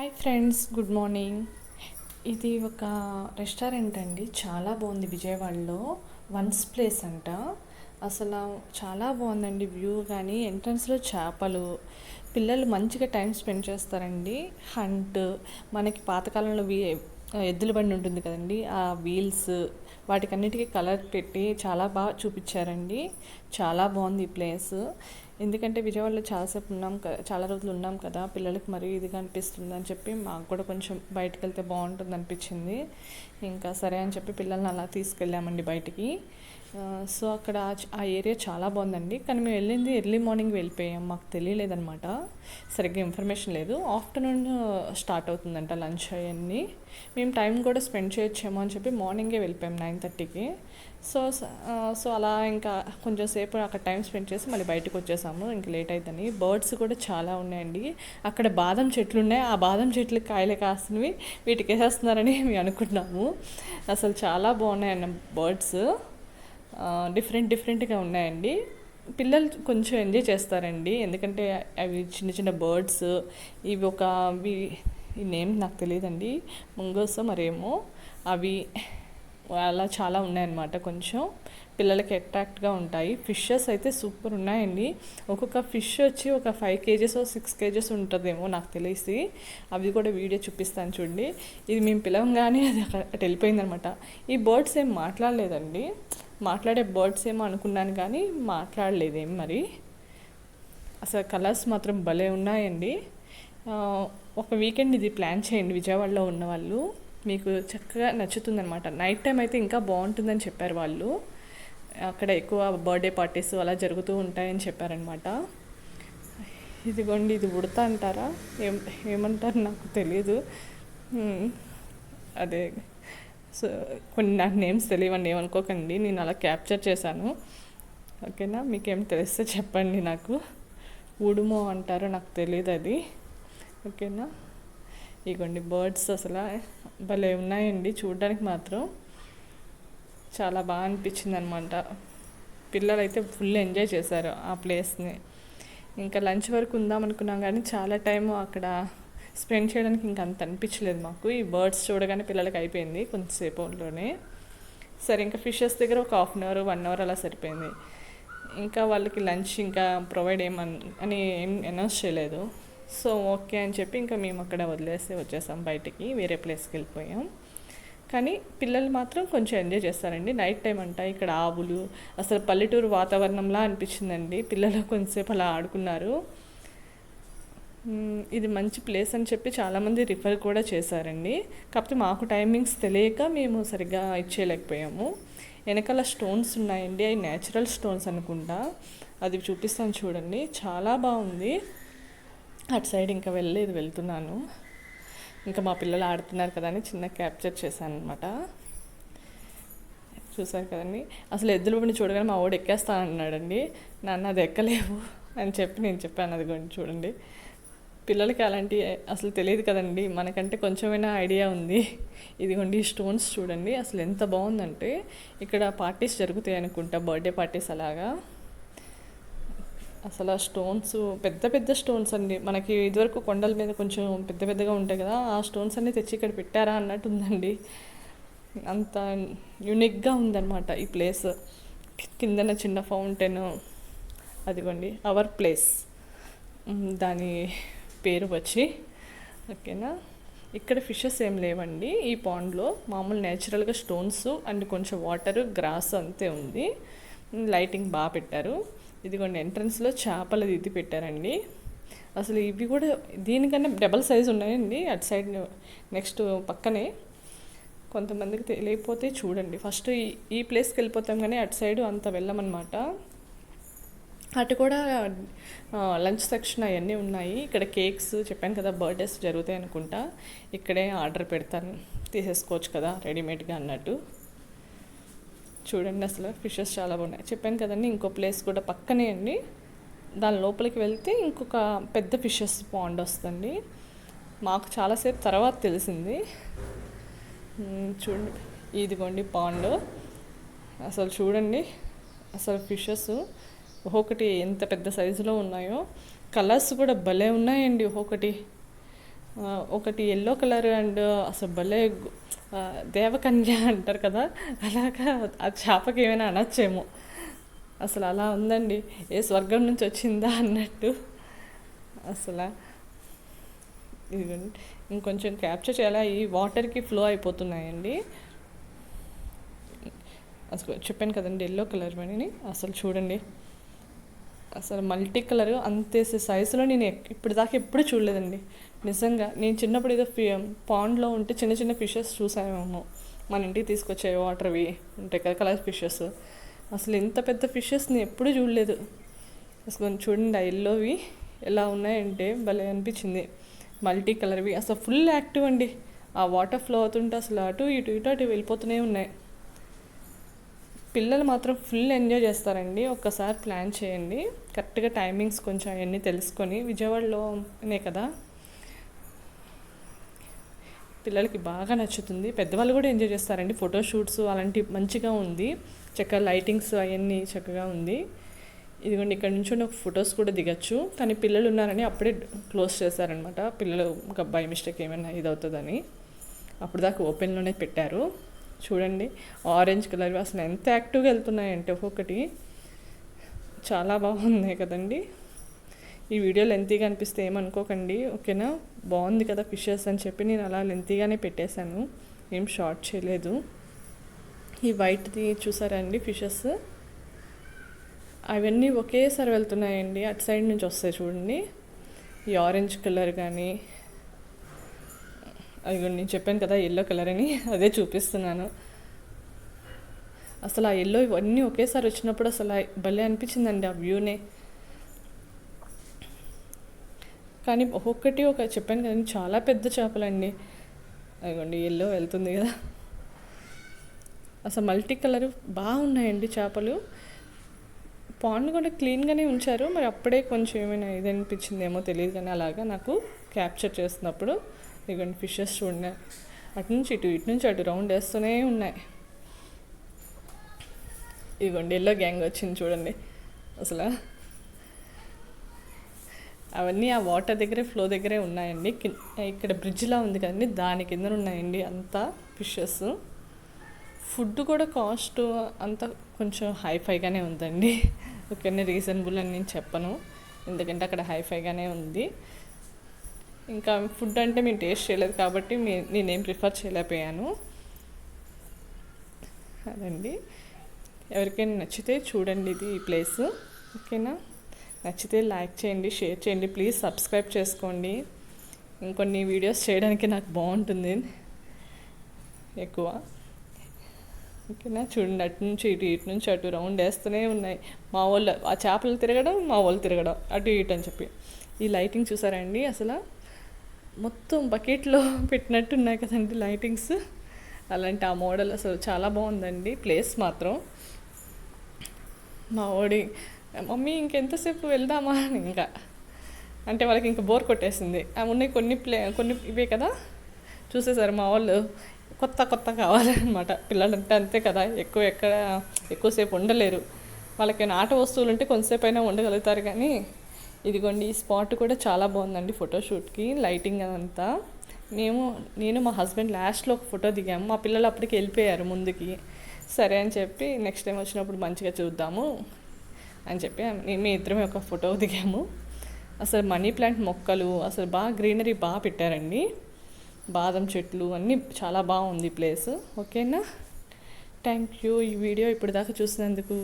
Hi friends good morning. ఇది ఒక restaurant అండి. చాలా బాగుంది విజయవాడలో. వన్స్ ప్లేస్ అంట. అసలు చాలా బాగుందండి వ్యూ కానీ ఎంట్రన్స్లో చేపలు. పిల్లలు మంచిగా టైం స్పెండ్ చేస్తారండి. హంట్ మనకి పాతకాలంలో వీ ఎద్దుల బండి ఉంటుంది కదండి ఆ వీల్స్ వాటికన్నిటికీ కలర్ పెట్టి చాలా బాగా చూపించారండి. చాలా బాగుంది ఈ ప్లేస్. ఎందుకంటే విజయవాడలో చాలాసేపు ఉన్నాం చాలా రోజులు ఉన్నాం కదా పిల్లలకి మరీ ఇదిగా అనిపిస్తుంది అని చెప్పి మాకు కూడా కొంచెం బయటకు వెళ్తే బాగుంటుంది అనిపించింది ఇంకా సరే అని చెప్పి పిల్లల్ని అలా తీసుకెళ్ళామండి బయటికి. సో అక్కడ ఆ ఏరియా చాలా బాగుందండి. కానీ మేము వెళ్ళింది ఎర్లీ మార్నింగ్ వెళ్ళిపోయాం. మాకు తెలియలేదనమాట సరిగ్గా ఇన్ఫర్మేషన్ లేదు. ఆఫ్టర్నూన్ స్టార్ట్ అవుతుందంట లంచ్ అవన్నీ. మేము టైం కూడా స్పెండ్ చేయొచ్చేమో అని చెప్పి మార్నింగే వెళ్ళిపోయాం నైన్ థర్టీకి. సో సో అలా ఇంకా కొంచెం సేపు అక్కడ టైం స్పెండ్ చేసి మళ్ళీ బయటకు వచ్చేసాము. ఇంక లేట్ అవుతుంది బర్డ్స్ కూడా చాలా ఉన్నాయండి. అక్కడ బాదం చెట్లు ఉన్నాయి. ఆ బాదం చెట్లు కాయలు కాసినవి వీటికి వేసేస్తున్నారని మేము అనుకున్నాము అసలు చాలా బాగున్నాయి అన్న బర్డ్స్ డిఫరెంట్ డిఫరెంట్గా ఉన్నాయండి. పిల్లలు కొంచెం ఎంజాయ్ చేస్తారండి. ఎందుకంటే అవి చిన్న చిన్న బర్డ్స్. ఇవి ఒక ఈ నేమ్ నాకు తెలియదండి. ముంగోసో మరేమో. అవి అలా చాలా ఉన్నాయన్నమాట కొంచెం. పిల్లలకి అట్రాక్ట్గా ఉంటాయి. ఫిషెస్ అయితే సూపర్ ఉన్నాయండి. ఒక్కొక్క ఫిష్ వచ్చి ఒక ఫైవ్ కేజెస్ సిక్స్ కేజెస్ ఉంటుందేమో నాకు తెలిసి. అవి కూడా వీడియో చూపిస్తాను చూడండి. ఇది మేము పిలవంగానే అది అక్కడ వెళ్ళిపోయిందనమాట ఈ బర్డ్స్ ఏం మాట్లాడలేదండి. మాట్లాడే బర్డ్స్ ఏమో అనుకున్నాను కానీ మాట్లాడలేదేం మరి. అసలు కలర్స్ మాత్రం భలే ఉన్నాయండి. ఒక వీకెండ్ ఇది ప్లాన్ చేయండి విజయవాడలో ఉన్న వాళ్ళు. మీకు చక్కగా నచ్చుతుందనమాట నైట్ టైం అయితే ఇంకా బాగుంటుందని చెప్పారు వాళ్ళు. అక్కడ ఎక్కువ బర్త్డే పార్టీస్ అలా జరుగుతూ ఉంటాయని చెప్పారనమాట ఇదిగోండి ఇది ఉడత అంటారా? ఏం ఏమంటారు నాకు తెలియదు అదే. సో కొన్ని నాకు నేమ్స్ తెలియవండి ఏమనుకోకండి. నేను అలా క్యాప్చర్ చేశాను. ఓకేనా? మీకేం తెలిస్తే చెప్పండి నాకు. ఉడుమో అంటారో నాకు తెలియదు అది ఓకేనా? ఇగోండి బర్డ్స్ అసలు భలే ఉన్నాయండి చూడడానికి మాత్రం. చాలా బాగా అనిపించింది అనమాట పిల్లలైతే ఫుల్ ఎంజాయ్ చేశారు ఆ ప్లేస్ని. ఇంకా లంచ్ వరకు ఉందాం అనుకున్నాం కానీ చాలా టైం అక్కడ స్పెండ్ చేయడానికి ఇంకా అంత అనిపించలేదు మాకు. ఈ బర్డ్స్ చూడగానే పిల్లలకి అయిపోయింది కొంతసేపులోనే. సరే ఇంకా ఫిషెస్ దగ్గర ఒక half an hour one hour అలా సరిపోయింది. ఇంకా వాళ్ళకి లంచ్ ఇంకా ప్రొవైడ్ ఏమన్ అని ఏం అనౌన్స్ చేయలేదు. సో ఓకే అని చెప్పి ఇంకా మేము అక్కడ వదిలేసి వచ్చేసాం బయటికి. వేరే ప్లేస్కి వెళ్ళిపోయాం. కానీ పిల్లలు మాత్రం కొంచెం ఎంజాయ్ చేస్తారండి. నైట్ టైం అంట ఇక్కడ ఆవులు అసలు పల్లెటూరు వాతావరణంలా అనిపించిందండి. పిల్లలు కొంతసేపు అలా ఆడుకున్నారు. ఇది మంచి ప్లేస్ అని చెప్పి చాలామంది రిఫర్ కూడా చేశారండి. కాకపోతే మాకు టైమింగ్స్ తెలియక మేము సరిగ్గా ఇచ్చేయలేకపోయాము. వెనకాల స్టోన్స్ ఉన్నాయండి. అవి న్యాచురల్ స్టోన్స్ అనుకుంటా. అది చూపిస్తాను చూడండి. చాలా బాగుంది. అటు సైడ్ ఇంకా వెళ్ళలేదు వెళ్తున్నాను. ఇంకా మా పిల్లలు ఆడుతున్నారు కదా అని చిన్న క్యాప్చర్ చేశాను అనమాట చూసారు కదండి? అసలు ఎద్దుల బండి చూడగానే మా వాడు ఎక్కేస్తానన్నాడండి. నాన్న అది ఎక్కలేవు. అని చెప్పి నేను చెప్పాను అది కూడా చూడండి. పిల్లలకి అలాంటి అసలు తెలియదు కదండి. మనకంటే కొంచెమైనా ఐడియా ఉంది. ఇదిగోండి స్టోన్స్ చూడండి. అసలు ఎంత బాగుందంటే ఇక్కడ పార్టీస్ జరుగుతాయి అనుకుంటా బర్త్డే పార్టీస్ అలాగా. అసలు ఆ స్టోన్స్ పెద్ద పెద్ద స్టోన్స్ అండి. మనకి ఇదివరకు కొండల మీద కొంచెం పెద్ద పెద్దగా ఉంటాయి కదా ఆ స్టోన్స్ అన్నీ తెచ్చి ఇక్కడ పెట్టారా అన్నట్టు ఉందండి. అంత యూనిక్గా ఉందన్నమాట ఈ ప్లేస్. కిందన చిన్న ఫౌంటైన్ అదిగోండి అవర్ ప్లేస్. దాని పేరు వచ్చి ఓకేనా? ఇక్కడ ఫిషెస్ ఏం లేవండి ఈ పాండ్లో. మామూలు నేచురల్గా స్టోన్స్ అండ్ కొంచెం వాటర్ గ్రాస్ అంతే ఉంది. లైటింగ్ బాగా పెట్టారు. ఇదిగోండి ఎంట్రన్స్లో చేపలు ఇది పెట్టారండి. అసలు ఇవి కూడా దీనికన్నా డబల్ సైజ్ ఉన్నాయండి అటు సైడ్ నెక్స్ట్ పక్కనే. కొంతమందికి తెలియకపోతే చూడండి. ఫస్ట్ ఈ ఈ ప్లేస్కి వెళ్ళిపోతాం కానీ అటు సైడ్ అంత వెళ్ళమన్నమాట. అటు కూడా లంచ్ సెక్షన్ అవన్నీ ఉన్నాయి. ఇక్కడ కేక్స్ చెప్పాను కదా బర్త్డేస్ జరుగుతాయి అనుకుంటా. ఇక్కడే ఆర్డర్ పెడతాను. తీసేసుకోవచ్చు కదా రెడీమేడ్గా అన్నట్టు. చూడండి అసలు ఫిషెస్ చాలా బాగున్నాయి. చెప్పాను కదండి ఇంకో ప్లేస్ కూడా పక్కనే అండి. దాని లోపలికి వెళ్తే ఇంకొక పెద్ద ఫిషెస్ పాండ్ వస్తుంది మాకు చాలాసేపు తర్వాత తెలిసింది. చూడండి. ఇదిగోండి పాండ్. అసలు చూడండి అసలు ఫిషెస్ ఒక్కొక్కటి ఎంత పెద్ద సైజులో ఉన్నాయో. కలర్స్ కూడా భలే ఉన్నాయండి ఒక్కొక్కటి. ఒకటి ఎల్లో కలర్ అండ్ అసలు భలే దేవకన్య అంటారు కదా అలాగా ఆ చేపకి ఏమైనా అనొచ్చేమో. అసలు అలా ఉందండి. ఏ స్వర్గం నుంచి వచ్చిందా అన్నట్టు. అసలు ఇదిగోండి. ఇంకొంచెం క్యాప్చర్ చేయాలా? ఈ వాటర్కి ఫ్లో అయిపోతున్నాయండి. అసలు చెప్పాను కదండి ఎల్లో కలర్ అని అసలు చూడండి. అసలు మల్టీ కలర్ అంతేసే సైజులో నేను ఇప్పుడు ఇప్పటిదాకా ఎప్పుడు చూడలేదండి. నిజంగా నేను చిన్నప్పుడు ఏదో ఫి పాండ్లో ఉంటే చిన్న చిన్న ఫిషెస్ చూసామేమో మన ఇంటికి తీసుకొచ్చే వాటర్వి ఉంటాయి కదా కలర్ ఫిషెస్ అసలు ఇంత పెద్ద ఫిషెస్ నేను ఎప్పుడు చూడలేదు. అసలు కొంచెం చూడండి ఆ ఎల్లోవి ఎలా ఉన్నాయంటే భలే అనిపించింది. మల్టీ కలర్వి. అసలు ఫుల్ యాక్టివ్ అండి. ఆ వాటర్ ఫ్లో అవుతుంటే అసలు అటు ఇటు ఇటు అటు వెళ్ళిపోతూనే ఉన్నాయి. పిల్లలు మాత్రం ఫుల్ ఎంజాయ్ చేస్తారండి. ఒక్కసారి ప్లాన్ చేయండి. కరెక్ట్గా టైమింగ్స్ కొంచెం అవన్నీ తెలుసుకొని విజయవాడలోనే కదా? పిల్లలకి బాగా నచ్చుతుంది. పెద్దవాళ్ళు కూడా ఎంజాయ్ చేస్తారండి. ఫోటోషూట్స్ అలాంటి మంచిగా ఉంది. చక్కగా లైటింగ్స్ అవన్నీ చక్కగా ఉంది. ఇదిగోండి ఇక్కడ నుంచి ఒక ఫొటోస్ కూడా దిగచ్చు. కానీ పిల్లలు ఉన్నారని అప్పుడే క్లోజ్ చేశారనమాట పిల్లలు ఒక బై మిస్టేక్ ఏమైనా ఇది అవుతుందని అప్పుడు దాకా ఓపెన్లోనే పెట్టారు. చూడండి. ఆరెంజ్ కలర్ అసలు ఎంత యాక్టివ్గా వెళ్తున్నాయంటే ఒక్కొక్కటి. చాలా బాగున్నాయి కదండి. ఈ వీడియో లెంతీగా అనిపిస్తే ఏమనుకోకండి. ఓకేనా? బాగుంది కదా ఫిషెస్ అని చెప్పి నేను అలా లెంతీగానే పెట్టేశాను. ఏం షార్ట్ చేయలేదు. ఈ వైట్ది చూసారా అండి ఫిషెస్ అవన్నీ ఒకేసారి వెళ్తున్నాయండి. అటు సైడ్ నుంచి వస్తాయి చూడండి. ఈ ఆరెంజ్ కలర్ కానీ అవి నేను చెప్పాను కదా ఎల్లో కలర్ అని. అదే చూపిస్తున్నాను. అసలు ఆ ఎల్లో ఇవన్నీ ఒకేసారి వచ్చినప్పుడు అసలు భలే అనిపించిందండి ఆ వ్యూనే కానీ ఒక్కొక్కటి ఒక చెప్పాను కదండి చాలా పెద్ద చేపలండి. అదిగోండి ఎల్లో వెళ్తుంది కదా. అసలు మల్టీ కలర్ బాగున్నాయండి చేపలు. పాండ్ కూడా క్లీన్గానే ఉంచారు. మరి అప్పుడే కొంచెం ఏమైనా ఇది అనిపించిందేమో తెలియదు కానీ అలాగా నాకు క్యాప్చర్ చేస్తున్నప్పుడు ఇదిగోండి ఫిషెస్ చూడండి అటు నుంచి ఇటు ఇటు నుంచి అటు రౌండ్ వేస్తూనే ఉన్నాయి. ఇదిగోండి ఎల్లో గ్యాంగ్ వచ్చింది చూడండి. అసలు. అవన్నీ ఆ వాటర్ దగ్గరే ఫ్లో దగ్గరే ఉన్నాయండి. ఇక్కడ బ్రిడ్జ్లా ఉంది కదండి దాని కింద ఉన్నాయండి అంతా ఫిషెస్ ఫుడ్ కూడా కాస్ట్ అంతా కొంచెం హైఫైగానే ఉందండి. ఓకే రీజనబుల్ అని నేను చెప్పను. ఎందుకంటే అక్కడ హైఫైగానే ఉంది. ఇంకా ఫుడ్ అంటే మేము టేస్ట్ చేయలేదు కాబట్టి నేనేం ప్రిఫర్ చేయలేకపోయాను. అదండి. ఎవరికైనా నచ్చితే చూడండి ఇది ఈ ప్లేస్. ఓకేనా? నచ్చితే లైక్ చేయండి షేర్ చేయండి ప్లీజ్ సబ్స్క్రైబ్ చేసుకోండి. ఇంకొన్ని వీడియోస్ చేయడానికి నాకు బాగుంటుంది. ఎక్కువ. ఓకేనా? చూడండి అటు నుంచి ఇటు ఇటు నుంచి అటు రౌండ్ వేస్తూనే ఉన్నాయి. మా వాళ్ళు ఆ చేపలు తిరగడం మా వాళ్ళు తిరగడం. అటు ఇటు అని చెప్పి. ఈ లైటింగ్ చూసారండి అసలు? మొత్తం బకెట్లో పెట్టినట్టు ఉన్నాయి కదండి లైటింగ్స్ అలాంటి ఆ మోడల్ అసలు చాలా బాగుందండి ప్లేస్ మాత్రం. మా ఓడి మమ్మీ ఇంకెంతసేపు వెళ్దామా? అని ఇంకా. అంటే వాళ్ళకి ఇంకా బోర్ కొట్టేసింది. ఆ ఉన్నాయి కొన్ని ప్లే కొన్ని ఇవే కదా? చూసేసారు మా వాళ్ళు. కొత్త కొత్త కావాలన్నమాట. పిల్లలంటే అంతే కదా ఎక్కువ ఎక్కడ ఎక్కువసేపు ఉండలేరు. వాళ్ళకి ఆట వస్తువులు ఉంటే కొంతసేపు అయినా ఉండగలుగుతారు కానీ ఇదిగోండి ఈ స్పాట్ కూడా చాలా బాగుందండి ఫోటోషూట్కి లైటింగ్ అదంతా. మేము నేను మా హస్బెండ్ లాస్ట్లో ఒక ఫోటో దిగాము. మా పిల్లలు అప్పటికి వెళ్ళిపోయారు ముందుకి. సరే అని చెప్పి నెక్స్ట్ టైం వచ్చినప్పుడు మంచిగా చూద్దాము అని చెప్పి మేము ఇద్దరమే ఒక ఫోటో దిగాము. అసలు మనీ ప్లాంట్ మొక్కలు అసలు బాగా గ్రీనరీ బాగా పెట్టారండి. బాదం చెట్లు అన్నీ చాలా బాగుంది ప్లేస్. ఓకేనా? Thank you. ఈ వీడియో ఇప్పుడు దాకా చూసినందుకు